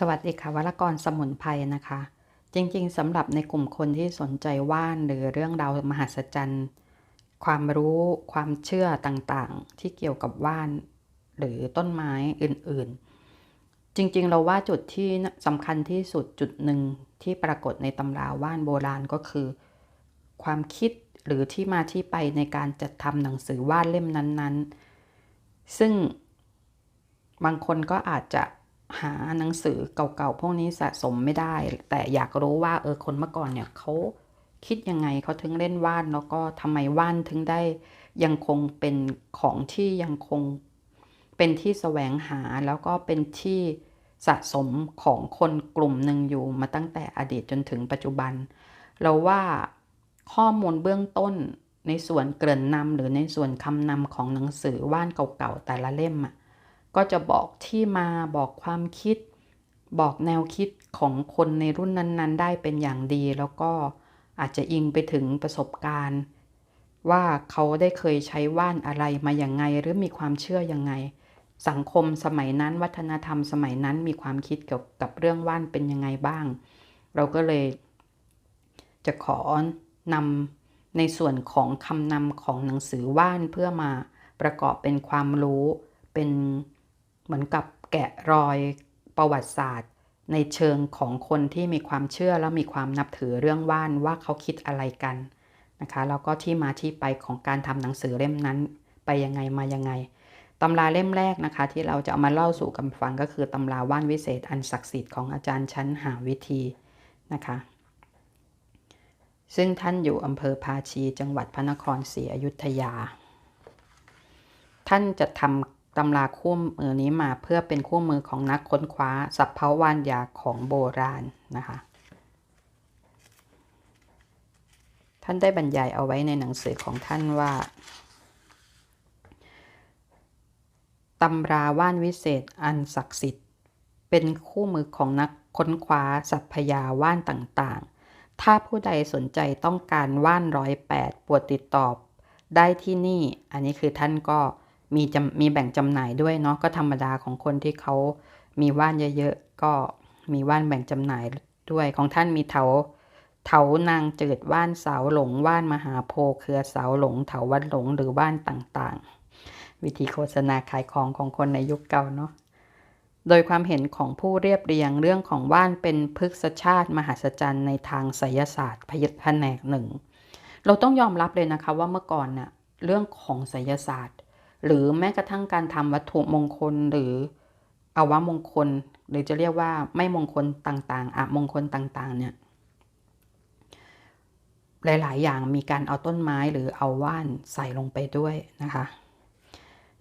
สวัสดีค่ะวรกรสมุนไพรนะคะ จริงๆสำหรับในกลุ่มคนที่สนใจว่านหรือเรื่องราวมหัศจรรย์ ความรู้ความเชื่อต่างๆ ที่เกี่ยวกับว่าน หรือต้นไม้อื่นๆ จริงๆ เราว่าจุดที่สำคัญที่สุดจุดหนึ่งที่ปรากฏในตำราว่านโบราณก็คือ ความคิดหรือที่มาที่ไปในการจัดทำหนังสือว่านเล่มนั้นๆ ซึ่งบางคนก็อาจจะ หาหนังสือเก่าๆพวกนี้สะสมไม่ได้ แต่อยากรู้ว่าเออคนเมื่อก่อนเนี่ยเขาคิดยังไงเขาถึงเล่นว่านแล้วก็ทำไมว่านถึงได้ยังคงเป็นของที่ยังคงเป็นที่แสวงหาแล้วก็เป็นที่สะสมของคนกลุ่มหนึ่งอยู่มาตั้งแต่อดีตจนถึงปัจจุบัน เราว่าข้อมูลเบื้องต้นในส่วนเกริ่นนำหรือในส่วนคำนำของหนังสือว่านเก่าๆแต่ละเล่มอะ ก็จะบอกที่มาบอกความคิด บอกแนวคิดของคนในรุ่นนั้น ๆ ได้เป็นอย่างดี แล้วก็อาจจะอิงไปถึงประสบการณ์ ว่าเขาได้เคยใช้ว่านอะไรมาอย่างไง หรือมีความเชื่อยังไง สังคมสมัยนั้นวัฒนธรรมสมัยนั้นมีความคิดเกี่ยวกับเรื่องว่านเป็นยังไงบ้าง เราก็เลย จะขอนำในส่วนของคำนำของหนังสือว่านเพื่อมาประกอบเป็นความรู้เป็น เหมือนกับแกะรอยประวัติศาสตร์ ในเชิงของคนที่มีความเชื่อแล้วมีความนับถือเรื่องว่านว่าเขาคิดอะไรกันนะคะแล้วก็ที่มาที่ไปของการทำหนังสือเล่มนั้นไปยังไงมายังไงตำราเล่มแรกนะคะ ที่เราจะเอามาเล่าสู่กันฟังก็คือตำราว่านวิเศษอันศักดิ์สิทธิ์ของอาจารย์ชั้นหาวิธีนะคะ ซึ่งท่านอยู่อำเภอภาชีจังหวัดพระนครศรีอยุธยา ท่านจะทำ ตำราคู่มือนี้มาเพื่อเป็นคู่มือของนักค้นคว้าสัพพวานยาของโบราณนะคะ ท่านได้บรรยายเอาไว้ในหนังสือของท่านว่าตำราว่านวิเศษอันศักดิ์สิทธิ์ เป็นคู่มือของนักค้นคว้าสัพพยาว่านต่างๆ ถ้าผู้ใดสนใจต้องการว่านร้อยแปดปวดติดต่อได้ที่นี่ อันนี้คือท่านก็ มีจมีแบ่งจำหน่ายด้วยเนาะก็ธรรมดาของคนที่เขามีว่านเยอะๆก็มีว่านแบ่งจำหน่ายด้วยของท่านมีเถาเถานางจืดว่านเสาหลงว่านมหาโพเครือเสาหลงเถาวัดหลงหรือว่านต่างๆ วิธีโฆษณาขายของของคนในยุคเก่าเนาะโดยความเห็นของผู้เรียบเรียงเรื่องของว่านเป็นพฤกษชาติมหัศจรรย์ในทางไสยศาสตร์พยัแผนกหนึ่ง เราต้องยอมรับเลยนะคะว่าเมื่อก่อนน่ะเรื่องของไสยศาสตร์ หรือแม้กระทั่งการทำวัตถุมงคลหรืออาวมงคล หรือจะเรียกว่าไม่มงคลต่างๆอะมงคลต่างๆ เนี่ย หลายๆ อย่างมีการเอาต้นไม้หรือเอาว่านใส่ลงไปด้วยนะคะ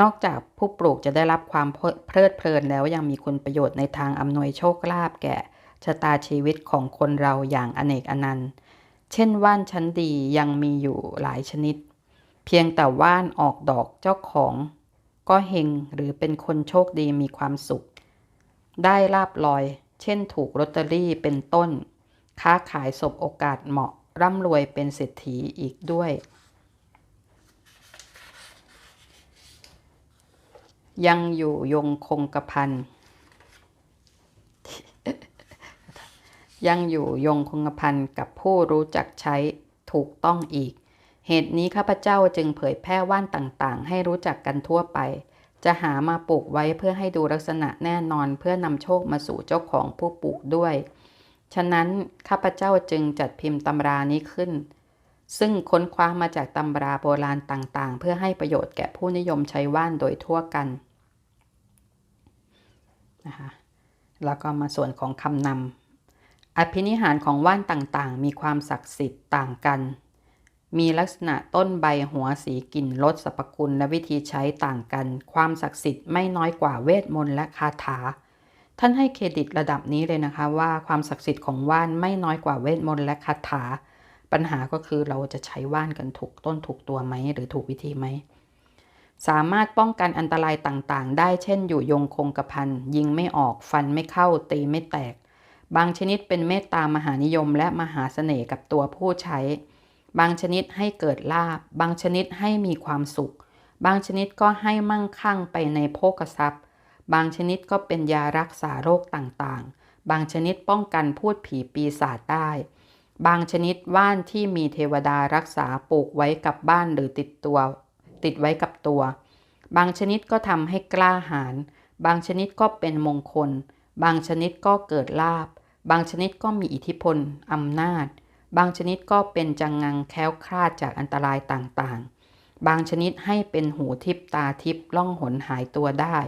นอกจากผู้ปลูกจะได้รับความเพลิดเพลินแล้วยังมีคุณประโยชน์ในทางอำนวยโชคลาภแก่ชะตาชีวิตของคนเราอย่างอเนกอนันต์ เช่นว่านชั้นดียังมีอยู่หลายชนิด เพียงแต่ว่านออกดอกเจ้าของ ก็เฮงหรือเป็นคนโชคดีมีความสุข ได้ลาบลอย เช่นถูกลอตเตอรี่เป็นต้น ค้าขายสบโอกาสเหมาะ ร่ำรวยเป็นเศรษฐีอีกด้วย ยังอยู่ยงคงกระพันยังอยู่ยงคงกระพันกับผู้รู้จักใช้ถูกต้องอีก เหตุนี้ข้าพเจ้าจึงเผยแพร่ว่านต่างๆ ให้รู้จักกันทั่วไป จะหามาปลูกไว้เพื่อให้ดูลักษณะแน่นอนเพื่อนำโชคมาสู่เจ้าของผู้ปลูกด้วย ฉะนั้นข้าพเจ้าจึงจัดพิมพ์ตำรานี้ขึ้น ซึ่งค้นคว้ามาจากตำราโบราณต่างๆ เพื่อให้ประโยชน์แก่ผู้นิยมใช้ว่านโดยทั่วกันนะคะแล้วก็มาส่วนของคำนำอภินิหารของว่านต่างๆ มีความศักดิ์สิทธิ์ต่างกัน มีลักษณะต้นใบหัวสีกลิ่นรสสรรพคุณและวิธีใช้ต่างกัน ความศักดิ์สิทธิ์ไม่น้อยกว่าเวทมนต์และคาถา ท่านให้เครดิตระดับนี้เลยนะคะว่าความศักดิ์สิทธิ์ของว่านไม่น้อยกว่าเวทมนต์และคาถา ปัญหาก็คือเราจะใช้ว่านกันถูกต้นถูกตัวไหมหรือถูกวิธีไหม สามารถป้องกันอันตรายต่างๆ ได้เช่นอยู่ยงคงกระพันยิงไม่ออกฟันไม่เข้าตีไม่แตก บางชนิดเป็นเมตตามหานิยมและมหาเสน่ห์กับตัวผู้ใช้ บางชนิดให้เกิดลาบ บางชนิดให้มีความสุข บางชนิดก็ให้มั่งคั่งไปในโภคทรัพย์ บางชนิดก็เป็นยารักษาโรคต่างๆ บางชนิดป้องกันพูดผีปีศาจได้ บางชนิดว่านที่มีเทวดารักษาปลูกไว้กับบ้านหรือติดตัว ติดไว้กับตัว บางชนิดก็ทำให้กล้าหาญ บางชนิดก็เป็นมงคล บางชนิดก็เกิดลาบ บางชนิดก็มีอิทธิพลอำนาจ บางชนิดก็เป็นจังงังแค้วคลาดจากอันตรายต่างๆ บางชนิดให้เป็นหูทิพตาทิพล่องหนหายตัวได้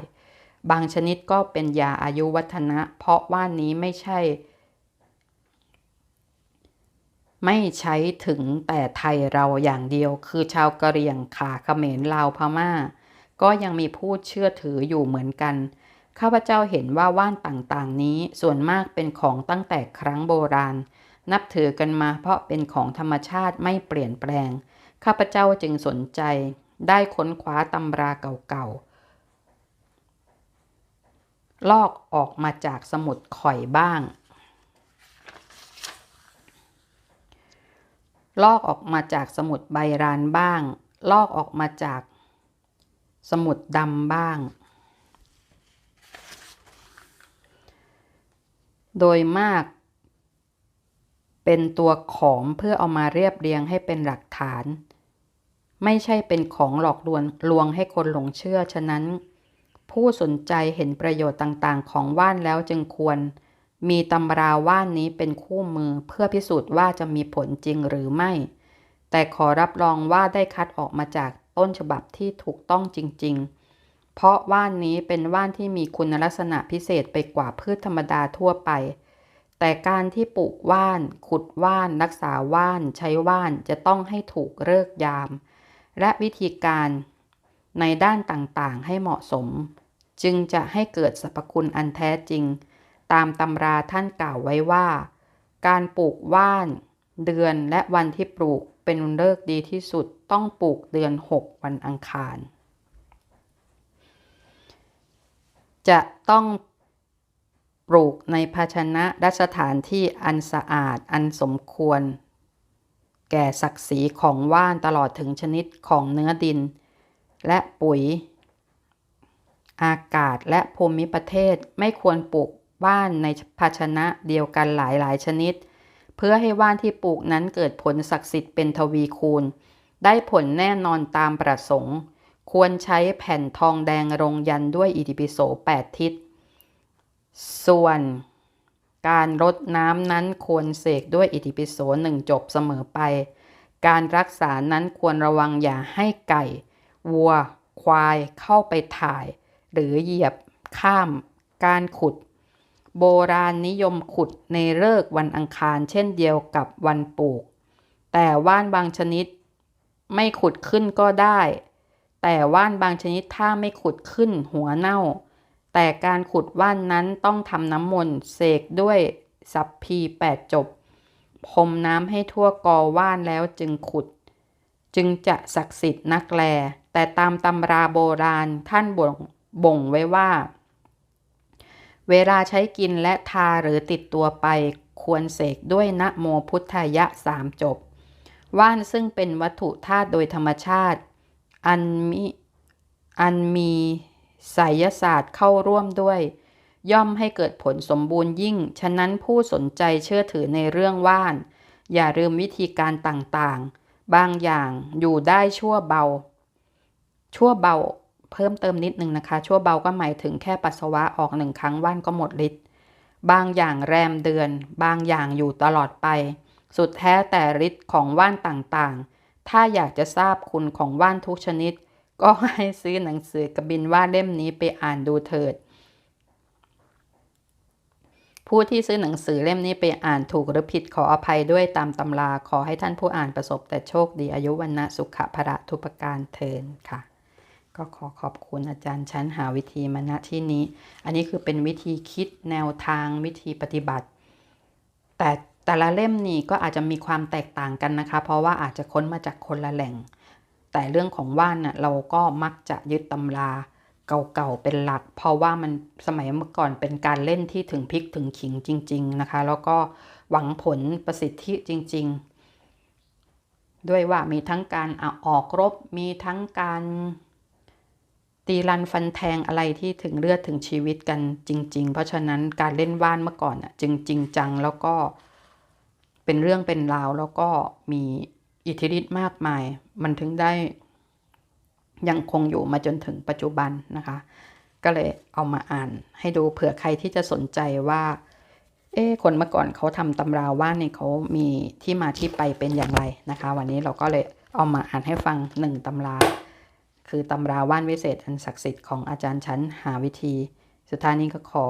บางชนิดก็เป็นยาอายุวัฒนะ เพราะว่านี้ไม่ใช่ ไม่ใช้ถึงแต่ไทยเราอย่างเดียว คือชาวกะเหรี่ยงขาเขมรลาวพม่า ก็ยังมีผู้เชื่อถืออยู่เหมือนกัน ข้าพเจ้าเห็นว่าว่านต่างๆ นี้ส่วนมากเป็นของตั้งแต่ครั้งโบราณ นับถือกันมาเพราะเป็นของธรรมชาติไม่เปลี่ยนแปลง ข้าพเจ้าจึงสนใจ ได้ค้นคว้าตำราเก่าๆ ลอกออกมาจากสมุดข่อยบ้าง ลอกออกมาจากสมุดใบรานบ้าง ลอกออกมาจากสมุดดำบ้าง โดยมาก เป็นตัวขอมเพื่อเอามาเรียบเรียงให้เป็นหลักฐาน ไม่ใช่เป็นของหลอกลวงลวงให้คนหลงเชื่อ ฉะนั้น ผู้สนใจเห็นประโยชน์ต่างๆ ของว่านแล้วจึงควร มีตำราว่านนี้เป็นคู่มือเพื่อพิสูจน์ว่าจะมีผลจริงหรือไม่ แต่ขอรับรองว่าได้คัดออกมาจากต้นฉบับที่ถูกต้องจริง ๆ เพราะว่านนี้เป็นว่านที่มีคุณลักษณะพิเศษไปกว่าพืชธรรมดาทั่วไป แต่การที่ปลูกว่าน ขุดว่าน รักษาว่าน ใช้ว่านจะต้องให้ถูกเลิกยาม และวิธีการในด้านต่างๆ ให้เหมาะสม จึงจะให้เกิดสรรพคุณอันแท้จริง ตามตำราท่านกล่าวไว้ว่า การปลูกว่าน เดือนและวันที่ปลูกเป็นเลิกดีที่สุดต้องปลูกเดือน 6 วันอังคาร จะต้อง ปลูกในภาชนะรัสถานที่อันสะอาดอันสมควร แก่ศักดิ์ศรีของว่านตลอดถึงชนิดของเนื้อดิน และปุ๋ย อากาศและภูมิประเทศไม่ควรปลูกว่านในภาชนะเดียวกันหลายๆชนิด เพื่อให้ว่านที่ปลูกนั้นเกิดผลศักดิ์สิทธิ์เป็นทวีคูณ ได้ผลแน่นอนตามประสงค์ ควรใช้แผ่นทองแดงรงยันด้วยอิติปิโส 8 ทิศ ส่วนการรดน้ำนั้นควรเสกด้วยอิติปิโสหนึ่งจบเสมอไป การรักษานั้นควรระวังอย่าให้ไก่ วัว ควายเข้าไปถ่าย หรือเหยียบข้าม การขุด โบราณนิยมขุดในเลิกวันอังคารเช่นเดียวกับวันปลูก แต่ว่านบางชนิด ไม่ขุดขึ้นก็ได้ แต่ว่านบางชนิดถ้าไม่ขุดขึ้นหัวเน่า แต่การขุดว่านนั้นต้องทำน้ำมนต์เสกด้วยสัพพีแปดจบพรมน้ำให้ทั่วกอว่านแล้วจึงขุด จึงจะศักดิ์สิทธิ์นักแล แต่ตามตำราโบราณท่านบ่งบ่งไว้ว่า เวลาใช้กินและทาหรือติดตัวไปควรเสกด้วยนะโมพุทธายะสามจบ ว่านซึ่งเป็นวัตถุธาตุโดยธรรมชาติ อันมีอันมี ไสยศาสตร์เข้าร่วมด้วย ย่อมให้เกิดผลสมบูรณ์ยิ่ง ฉะนั้นผู้สนใจเชื่อถือในเรื่องว่าน อย่าลืมวิธีการต่างๆ บางอย่างอยู่ได้ชั่วเบา ชั่วเบาเพิ่มเติมนิดนึงนะคะ ชั่วเบาก็หมายถึงแค่ปัสสาวะออกหนึ่งครั้งว่านก็หมดฤทธิ์บางอย่างแรมเดือน บางอย่างอยู่ตลอดไป สุดแท้แต่ฤทธิ์ของว่านต่างๆ ถ้าอยากจะทราบคุณของว่านทุกชนิด ก็ให้ซื้อหนังสือกบินว่าเล่มนี้ไปอ่านดูเถิด ผู้ที่ซื้อหนังสือเล่มนี้ไปอ่านถูกหรือผิดขออภัยด้วยตามตำราขอให้ท่านผู้อ่านประสบแต่โชคดีอายุวันนะสุขภระทุปการเทินค่ะ ก็ขอขอบคุณอาจารย์ชั้นหาวิธีมาณที่นี้ อันนี้คือเป็นวิธีคิดแนวทางวิธีปฏิบัติ แต่แต่ละเล่มนี่ก็อาจจะมีความแตกต่างกันนะคะ เพราะว่าอาจจะค้นมาจากคนละแหล่ง แต่เรื่องของว่านน่ะเราก็มักจะยึดตำราเก่าๆเป็นหลัก เพราะว่ามันสมัยเมื่อก่อนเป็นการเล่นที่ถึงพริกถึงขิงจริง ๆนะคะ แล้วก็หวังผลประสิทธิจริง ๆ ด้วยว่ามีทั้งการออกรบมีทั้งการตีรันฟันแทงอะไรที่ถึงเลือดถึงชีวิตกันจริง ๆ เพราะฉะนั้นการเล่นว่านเมื่อก่อนอะจึงจริงจังแล้วก็เป็นเรื่องเป็นราวแล้วก็มี อิทธิฤทธิ์มากมาย มันถึงได้ยังคงอยู่มาจนถึงปัจจุบันนะคะ ก็เลยเอามาอ่านให้ดูเผื่อใครที่จะสนใจว่า เอ๊คนเมื่อก่อนเขาทำตำราว่านเนี่ยเขามีที่มาที่ไปเป็นอย่างไรนะคะ วันนี้เราก็เลยเอามาอ่านให้ฟังหนึ่งตำรา คือตำราว่านวิเศษอันศักดิ์สิทธิ์ของอาจารย์ชั้นหาวิธี สุดท้ายนี้ก็ขอ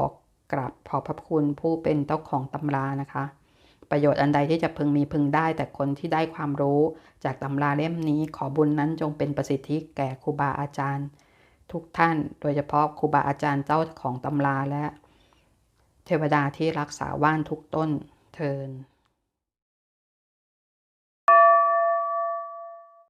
กราบขอบพระคุณผู้เป็นเจ้าของตำรานะคะ ประโยชน์อันใดที่จะพึงมีพึงได้ แต่คนที่ได้ความรู้จากตำราเล่มนี้ขอบุญนั้นจงเป็นประสิทธิแก่ครูบาอาจารย์ ทุกท่านโดยเฉพาะครูบาอาจารย์เจ้าของตำราและ เทวดาที่รักษาว่านทุกต้นเทิน